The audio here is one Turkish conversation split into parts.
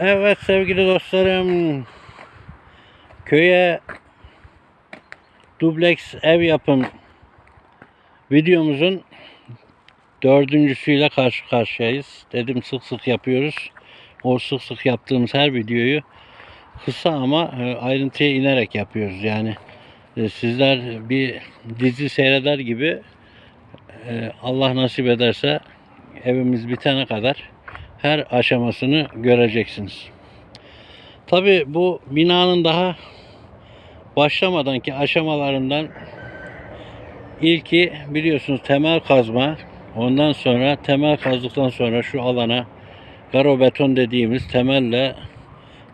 Evet sevgili dostlarım. Köye dubleks ev yapım videomuzun dördüncüsüyle karşı karşıyayız. Dedim sık sık yapıyoruz. O sık sık yaptığımız her videoyu kısa ama e, ayrıntıya inerek yapıyoruz. Yani e, sizler bir dizi seyreder gibi e, Allah nasip ederse evimiz bitene kadar her aşamasını göreceksiniz. Tabi bu binanın daha başlamadanki aşamalarından ilki biliyorsunuz temel kazma. Ondan sonra temel kazdıktan sonra şu alana garo beton dediğimiz temelle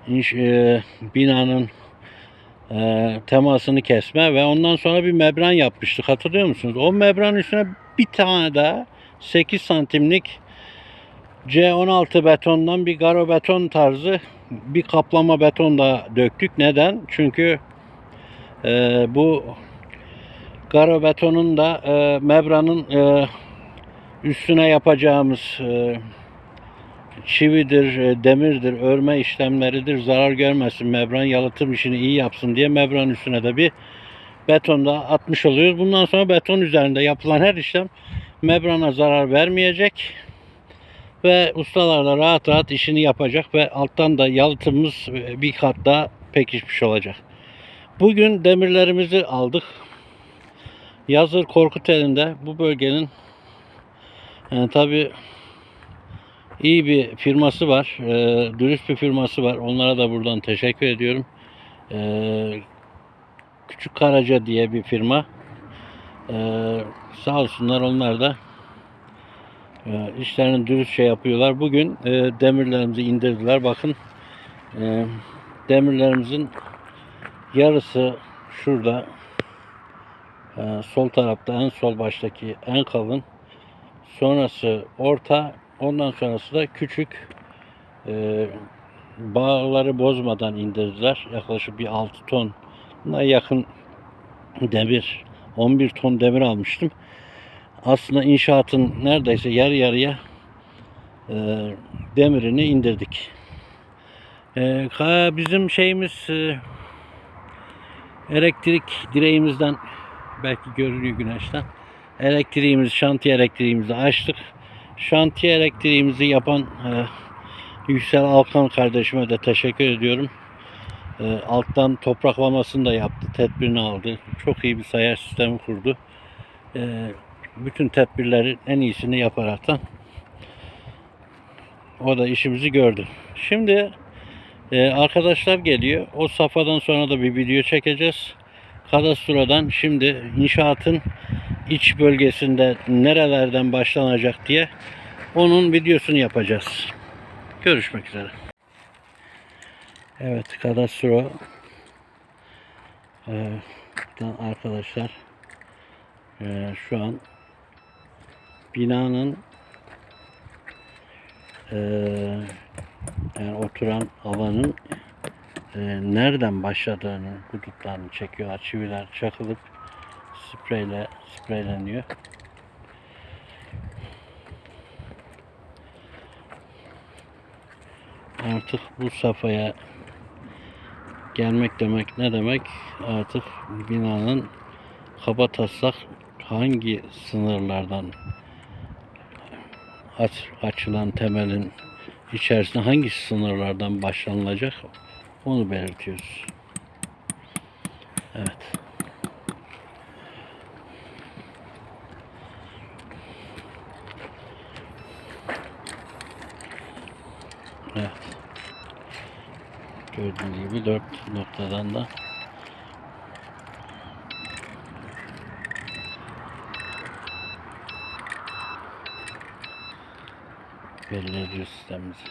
e, binanın e, temasını kesme ve ondan sonra bir membran yapmıştık. Hatırlıyor musunuz? O membranın üstüne bir tane daha 8 santimlik C16 betondan bir garo beton tarzı bir kaplama beton da döktük. Neden? Çünkü e, bu garo betonun da e, membranın e, üstüne yapacağımız e, çividir, e, demirdir, örme işlemleridir zarar görmesin. Membran yalıtım işini iyi yapsın diye membran üstüne de bir beton da atmış oluyoruz. Bundan sonra beton üzerinde yapılan her işlem membrana zarar vermeyecek ve ustalar da rahat rahat işini yapacak ve alttan da yalıtımımız bir kat daha pekişmiş olacak. Bugün demirlerimizi aldık. Yazır Korkuteli'nde bu bölgenin yani tabi iyi bir firması var. E, dürüst bir firması var. Onlara da buradan teşekkür ediyorum. E, Küçük Karaca diye bir firma. E, sağ olsunlar onlar da e, işlerini dürüst şey yapıyorlar. Bugün e, demirlerimizi indirdiler. Bakın e, demirlerimizin yarısı şurada e, sol tarafta en sol baştaki en kalın sonrası orta ondan sonrası da küçük e, bağları bozmadan indirdiler. Yaklaşık bir 6 ton yakın demir 11 ton demir almıştım aslında inşaatın neredeyse yarı yarıya e, demirini indirdik. E, ka- bizim şeyimiz e, elektrik direğimizden belki görünüyor güneşten. Elektriğimiz, şantiye elektriğimizi açtık. Şantiye elektriğimizi yapan e, Yüksel Alkan kardeşime de teşekkür ediyorum. E, alttan topraklamasını da yaptı, tedbirini aldı. Çok iyi bir sayar sistemi kurdu. E, bütün tedbirlerin en iyisini yaparaktan o da işimizi gördü. Şimdi e, arkadaşlar geliyor. O safhadan sonra da bir video çekeceğiz. Kadastrodan şimdi inşaatın iç bölgesinde nerelerden başlanacak diye onun videosunu yapacağız. Görüşmek üzere. Evet kadastro e, arkadaşlar e, şu an binanın eee, yani oturan alanın eee, nereden başladığını, hudutlarını çekiyor. Çiviler çakılıp spreyle spreyleniyor. Artık bu safhaya gelmek demek ne demek? Artık binanın kaba taslak hangi sınırlardan aç, açılan temelin içerisinde hangi sınırlardan başlanılacak onu belirtiyoruz. Evet. Evet. Gördüğünüz gibi dört noktadan da belli ediyor sistemimizi.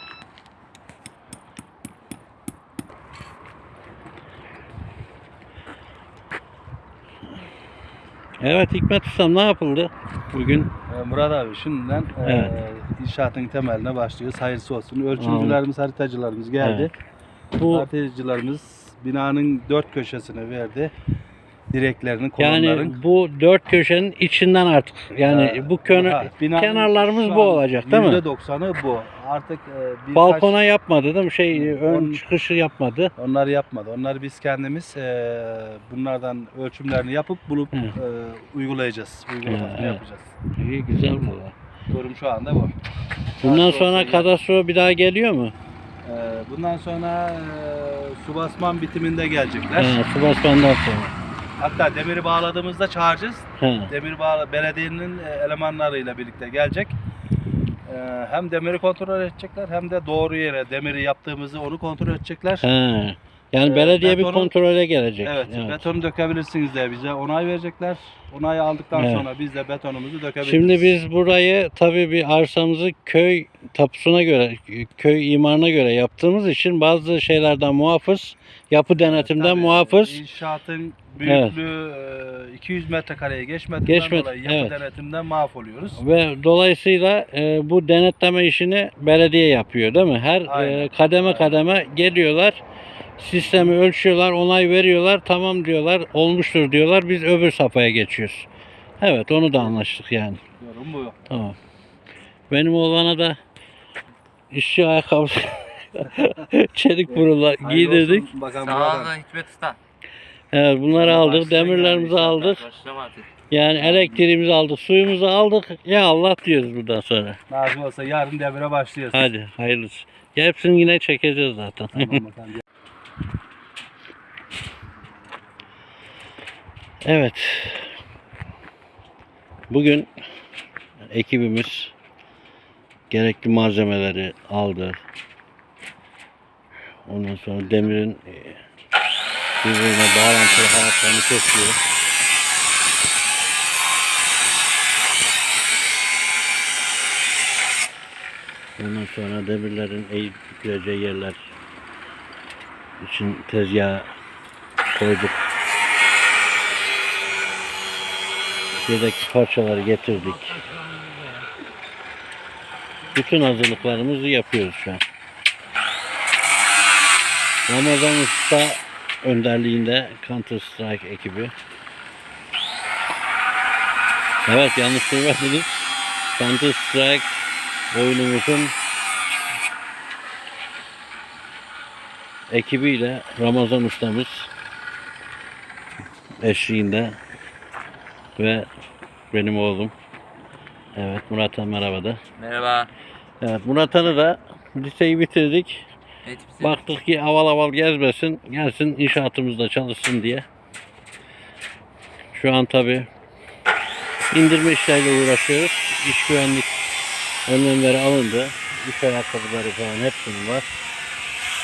Evet Hikmet Ustam ne yapıldı bugün? Ee, Murat abi şimdiden e, Evet. inşaatın temeline başlıyoruz. Hayırlısı olsun. Ölçümcülerimiz, haritacılarımız geldi. Bu Haritacılarımız binanın dört köşesine verdi. Direklerini, kolonların. Yani bu dört köşenin içinden artık yani Ee, bu könü, ha, kenarlarımız bu olacak değil mi? %90'ı bu. Artık e, Balkona yapmadı değil mi? Şey ön Onun- çıkışı yapmadı. Onları yapmadı. Onları biz kendimiz e, bunlardan ölçümlerini yapıp bulup Hı. e, uygulayacağız. Uygulamasını evet. yapacağız. İyi güzel valla. Durum şu anda bu. Bundan sonra kadastro bir daha geliyor mu? e, bundan sonra e, su basman bitiminde gelecekler. Ha, su basmandan sonra. Hatta demiri bağladığımızda çağıracağız. Demir bağla belediyenin e, elemanlarıyla birlikte gelecek. E, hem demiri kontrol edecekler hem de doğru yere demiri yaptığımızı onu kontrol edecekler. Ha. Yani Ee, belediye bir betonu- kontrole gelecek. Evet, betonu dökebilirsiniz diye bize onay verecekler. Onayı aldıktan Evet. sonra biz de betonumuzu dökebiliriz. Şimdi biz burayı tabii bir arsamızı köy tapusuna göre, köy imarına göre yaptığımız için bazı şeylerden muhafız, yapı denetimden Tabii, muhafız. İnşaatın büyüklüğü e, 200 metrekareye geçmediğinden Geçmedi, dolayı yapı evet. denetimden mahvoluyoruz. Ve dolayısıyla e, bu denetleme işini belediye yapıyor değil mi? Her Aynen. e, kademe Aynen. kademe geliyorlar. Sistemi ölçüyorlar, onay veriyorlar. Tamam diyorlar, olmuştur diyorlar. Biz öbür safhaya geçiyoruz. Evet, onu da anlaştık yani. Yorum bu. Tamam. Benim oğlana da işçi ayakkabısı çelik Hayırlı giydirdik. Sağ olun Hikmet Usta. Evet, bunları aldık, demirlerimizi aldık. Yani elektriğimizi aldık, suyumuzu aldık. Ya Allah diyoruz buradan sonra. Nasip olsa yarın devre başlıyoruz. Hadi hayırlısı. Ya hepsini yine çekeceğiz zaten. Tamam bakalım. Evet. Bugün ekibimiz gerekli malzemeleri aldı. Ondan sonra demirin e, birbirine bağlantılı halatlarını kesiyor. Ondan sonra demirlerin eğip büküleceği yerler için tezgah koyduk. Yedek parçaları getirdik. Bütün hazırlıklarımızı yapıyoruz şu an. Ramazan Usta önderliğinde Counter Strike ekibi. Evet yanlış duymadınız. Counter Strike oyunumuzun ekibiyle Ramazan ustamız eşliğinde ve benim oğlum. Evet Murat Han merhaba da. Merhaba. Evet Murat Han'ı da liseyi bitirdik. Evet, bize- Baktık ki aval aval gezmesin, gelsin inşaatımızda çalışsın diye. Şu an tabi indirme işleriyle uğraşıyoruz. İş güvenlik önlemleri alındı. İş ayakkabıları falan hepsinin var.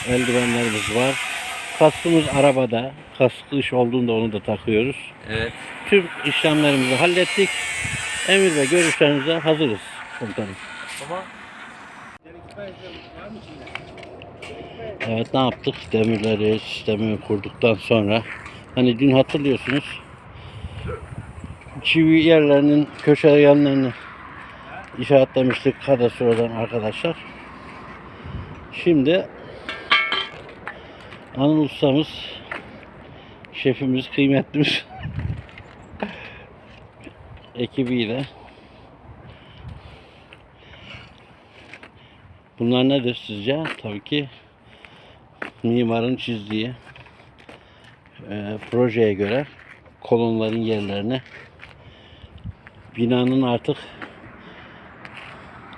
Eldivenlerimiz var. Kaskımız arabada. Kasklı iş olduğunda onu da takıyoruz. Evet. Tüm işlemlerimizi hallettik. Emir ve görüşlerinize hazırız komutanım. Baba. Evet ne yaptık? Demirleri, sistemi kurduktan sonra hani dün hatırlıyorsunuz çivi yerlerinin köşe yanlarını işaretlemiştik kadastrodan arkadaşlar. Şimdi Anıl ustamız şefimiz, kıymetlimiz ekibiyle Bunlar nedir sizce? Tabii ki mimarın çizdiği e, projeye göre kolonların yerlerini binanın artık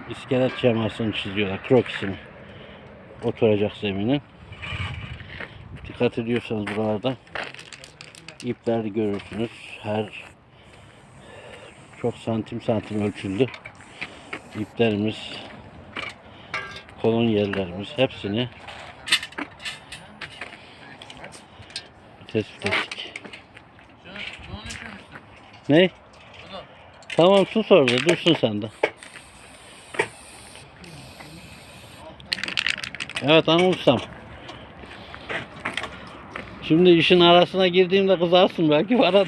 iskelet şemasını çiziyorlar. Krokisini. Oturacak zemini. Dikkat ediyorsanız buralarda ipler görürsünüz. Her çok santim santim ölçüldü. İplerimiz kolon yerlerimiz hepsini tespit ettik. Ne? Tamam sus orada dursun sen de. Evet Ustam. Şimdi işin arasına girdiğimde kızarsın belki bana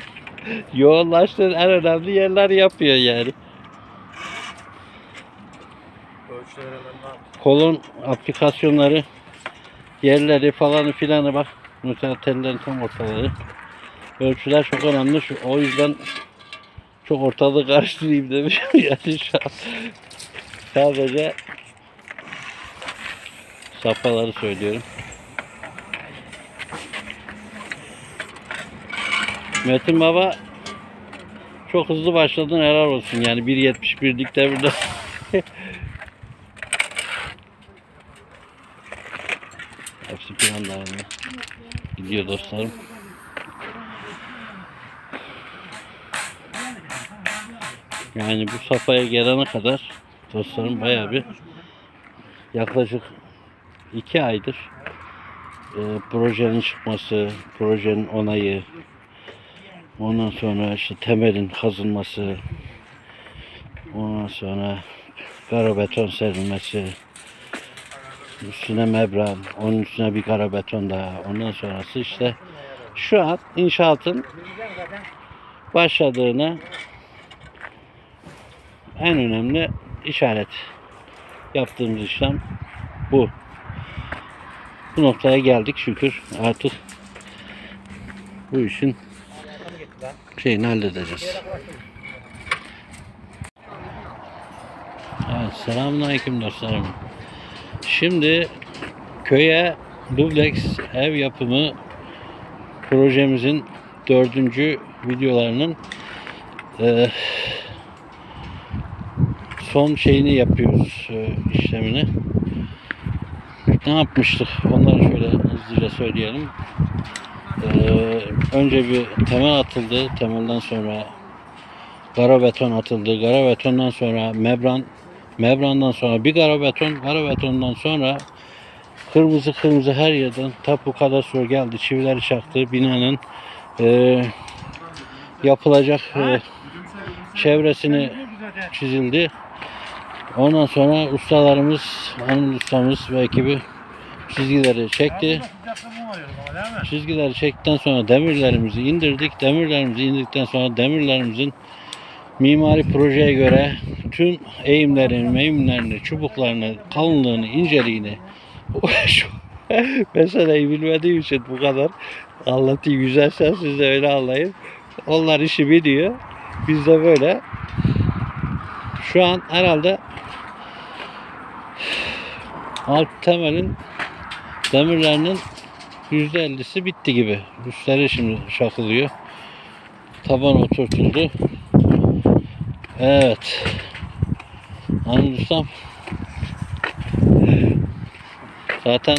yoğunlaştığın en önemli yerler yapıyor yani. Kolon aplikasyonları yerleri falanı filanı bak. Mesela tellerin tam ortaları. ölçüler çok önemli. Şu, o yüzden çok ortalığı karıştırayım demişim. Yani şu an sadece safhaları söylüyorum. Metin Baba çok hızlı başladın helal olsun yani 1.71'lik devirde. Hepsi planlarına gidiyor dostlarım. Yani bu safhaya gelene kadar dostlarım bayağı bir yaklaşık iki aydır e, projenin çıkması, projenin onayı, ondan sonra işte temelin kazılması, ondan sonra kara beton serilmesi, üstüne membran, onun üstüne bir kara beton daha, ondan sonrası işte şu an inşaatın başladığına en önemli işaret yaptığımız işlem bu. Bu noktaya geldik şükür artık bu işin şeyini halledeceğiz. Evet, selamünaleyküm dostlarım. Şimdi köye dubleks ev yapımı projemizin dördüncü videolarının eee, son şeyini yapıyoruz eee, işlemini. Ne yapmıştık? Onları şöyle hızlıca söyleyelim. Eee, önce bir temel atıldı. Temelden sonra kara beton atıldı. Kara betondan sonra membran membrandan sonra bir kara beton, kara betondan sonra kırmızı kırmızı her yerden tapu kadastro geldi. Çivileri çaktı. Binanın eee, yapılacak eee, çevresini çizildi. Ondan sonra ustalarımız, Anıl ustamız ve ekibi çizgileri çekti. Çizgileri çektikten sonra demirlerimizi indirdik. Demirlerimizi indirdikten sonra demirlerimizin mimari projeye göre tüm eğimlerini, meyimlerini, çubuklarını, kalınlığını, inceliğini meseleyi bilmediğim için bu kadar anlatayım. Güzelse siz de öyle anlayın. Onlar işi biliyor. Biz de böyle. Şu an herhalde alt temelin demirlerinin %50'si bitti gibi. Üstleri şimdi şakılıyor. Taban oturtuldu. Evet. Ustam. Zaten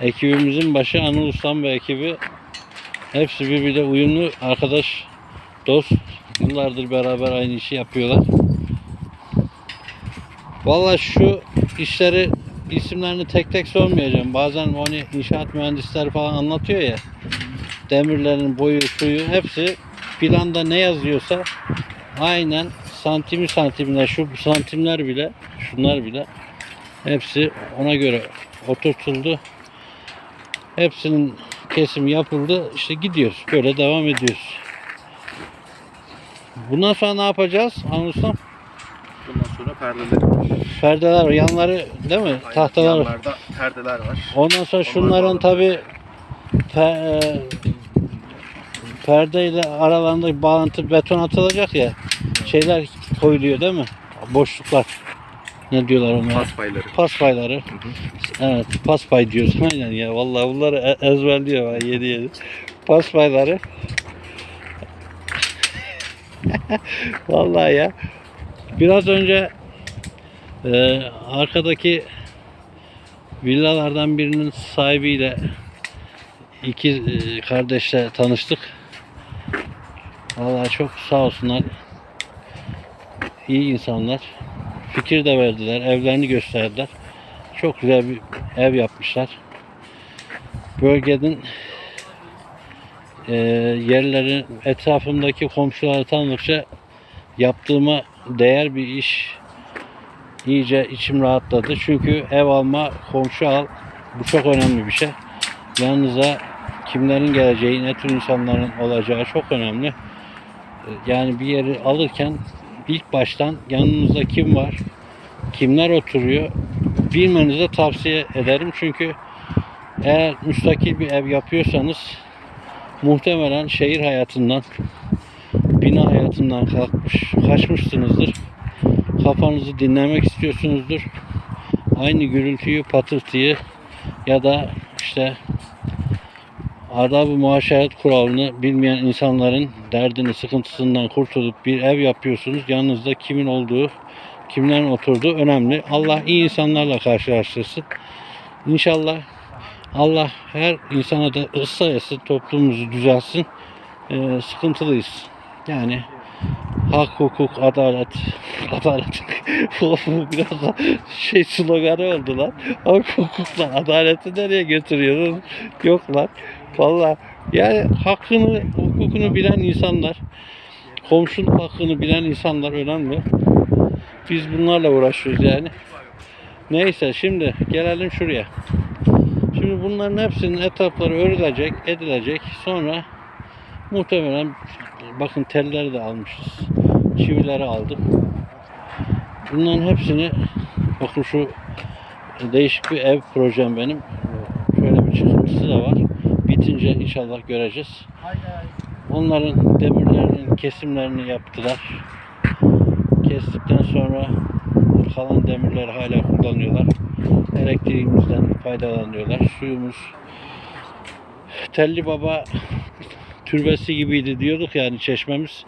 ekibimizin başı Anıl Ustam ve ekibi. Hepsi birbiriyle uyumlu arkadaş, dost. Yıllardır beraber aynı işi yapıyorlar. Vallahi şu işleri isimlerini tek tek sormayacağım. Bazen hani inşaat mühendisleri falan anlatıyor ya. Demirlerin boyu, suyu hepsi planda ne yazıyorsa aynen santimi santimine şu santimler bile şunlar bile hepsi ona göre oturtuldu. Hepsinin kesim yapıldı. İşte gidiyoruz. Böyle devam ediyoruz. Bundan sonra ne yapacağız? Anlasam. Sonra perdeler. Yanları değil mi? Tahtalar. Yanlarda perdeler var. Ondan sonra şunların tabi pe, e, perdeyle aralarında bağlantı beton atılacak ya. Şeyler koyuluyor değil mi? Boşluklar. Ne diyorlar onlara? Pas payları. Pas payları. Evet, pas pay diyoruz. Aynen ya. Vallahi bunları e- ezberliyor ben yedi yedi. Pas payları. Vallahi ya. Biraz önce e, arkadaki villalardan birinin sahibiyle iki e, kardeşle tanıştık. Vallahi çok sağ olsunlar. İyi insanlar. Fikir de verdiler. Evlerini gösterdiler. Çok güzel bir ev yapmışlar. Bölgenin e, yerlerin etrafımdaki komşuları tanıdıkça yaptığıma değer bir iş iyice içim rahatladı. Çünkü ev alma, komşu al bu çok önemli bir şey. Yanınıza kimlerin geleceği, ne tür insanların olacağı çok önemli. E, Yani bir yeri alırken ilk baştan yanınızda kim var, kimler oturuyor bilmenizi tavsiye ederim. Çünkü eğer müstakil bir ev yapıyorsanız muhtemelen şehir hayatından, bina hayatından kalkmış, kaçmışsınızdır. Kafanızı dinlemek istiyorsunuzdur. Aynı gürültüyü, patırtıyı ya da işte adab-ı muaşeret kuralını bilmeyen insanların derdini, sıkıntısından kurtulup bir ev yapıyorsunuz. Yanınızda kimin olduğu, kimlerin oturduğu önemli. Allah iyi insanlarla karşılaştırsın. İnşallah Allah her insana da ıssa etsin, toplumumuzu düzelsin. Ee, sıkıntılıyız. Yani hak, hukuk, adalet, adalet bu biraz şey sloganı oldu lan. Hak, hukukla adaleti nereye götürüyoruz? Yok lan. Valla yani hakkını, hukukunu bilen insanlar, komşuluk hakkını bilen insanlar önemli. Biz bunlarla uğraşıyoruz yani. Neyse şimdi gelelim şuraya. Şimdi bunların hepsinin etapları örülecek, edilecek. Sonra muhtemelen bakın telleri de almışız. Çivileri aldım. Bunların hepsini bakın şu değişik bir ev projem benim. Şöyle bir çıkıntısı da var. Bitince inşallah göreceğiz. Onların demirlerinin kesimlerini yaptılar. Kestikten sonra kalan demirleri hala kullanıyorlar. Elektriğimizden faydalanıyorlar. Suyumuz Telli Baba türbesi gibiydi diyorduk yani çeşmemiz.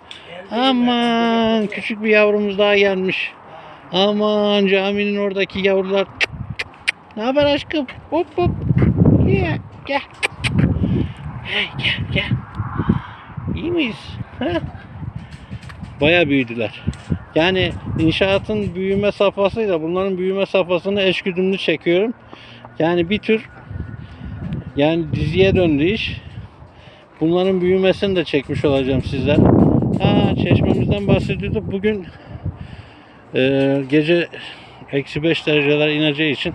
Aman küçük bir yavrumuz daha gelmiş. Aman caminin oradaki yavrular. Ne haber aşkım? Hop hop. Gel gel. Gel gel. İyi miyiz? Ha? Bayağı büyüdüler. Yani inşaatın büyüme safhasıyla bunların büyüme safhasını eşgüdümlü çekiyorum. Yani bir tür yani diziye döndü iş. Bunların büyümesini de çekmiş olacağım sizler. Ha çeşmemizden bahsediyorduk. Bugün e, gece eksi 5 dereceler ineceği için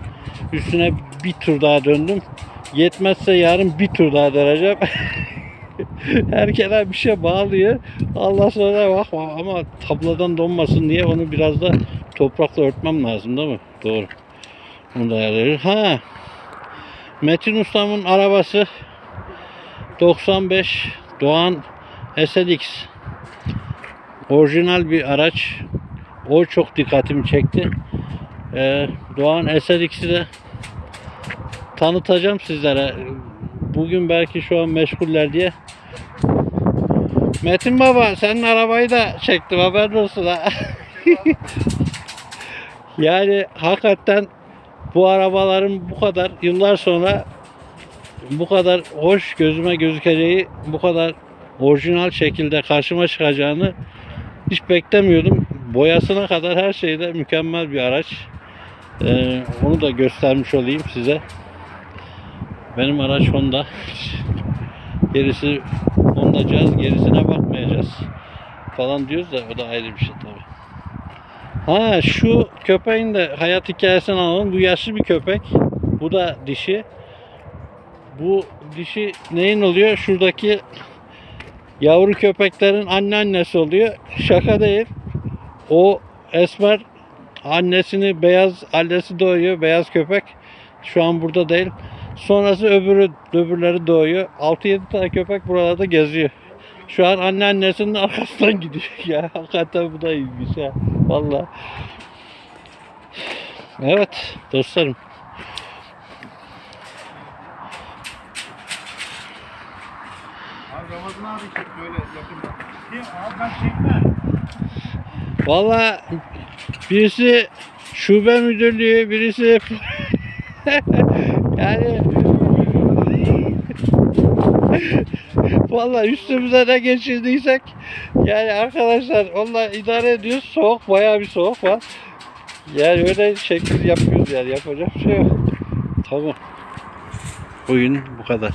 üstüne bir tur daha döndüm. Yetmezse yarın bir tur daha döneceğim. Herkese bir şey bağlıyor. Allah sonra bakma ama tabladan donmasın diye onu biraz da toprakla örtmem lazım değil mi? Doğru. Onu da ayarlıyoruz. Ha. Metin Ustam'ın arabası 95 Doğan SLX. Orijinal bir araç. O çok dikkatimi çekti. Ee, Doğan SLX'i de tanıtacağım sizlere. Bugün belki şu an meşguller diye. Metin baba senin arabayı da çektim haberin olsun ha. yani hakikaten bu arabaların bu kadar yıllar sonra bu kadar hoş gözüme gözükeceği, bu kadar orijinal şekilde karşıma çıkacağını hiç beklemiyordum. Boyasına kadar her şeyde mükemmel bir araç. Ee, onu da göstermiş olayım size. Benim araç Honda. Gerisi Honda Jazz, gerisine bakmayacağız falan diyoruz da o da ayrı bir şey tabii. Ha şu köpeğin de hayat hikayesini alalım. Bu yaşlı bir köpek. Bu da dişi. Bu dişi neyin oluyor? Şuradaki yavru köpeklerin anneannesi oluyor. Şaka değil. O esmer annesini beyaz annesi doğuyor. Beyaz köpek. Şu an burada değil. Sonrası öbürü öbürleri doğuyor. 6-7 tane köpek buralarda geziyor. Şu an anneannesinin arkasından gidiyor ya. Hakikaten bu da iyiymiş ha. Vallahi. Evet dostlarım. Valla birisi şube müdürlüğü, birisi yani Valla üstümüze ne geçirdiysek yani arkadaşlar onunla idare ediyoruz. Soğuk bayağı bir soğuk var. Yani öyle şekil yapıyoruz yani yapacak bir şey yok. Tamam. Oyun bu kadar.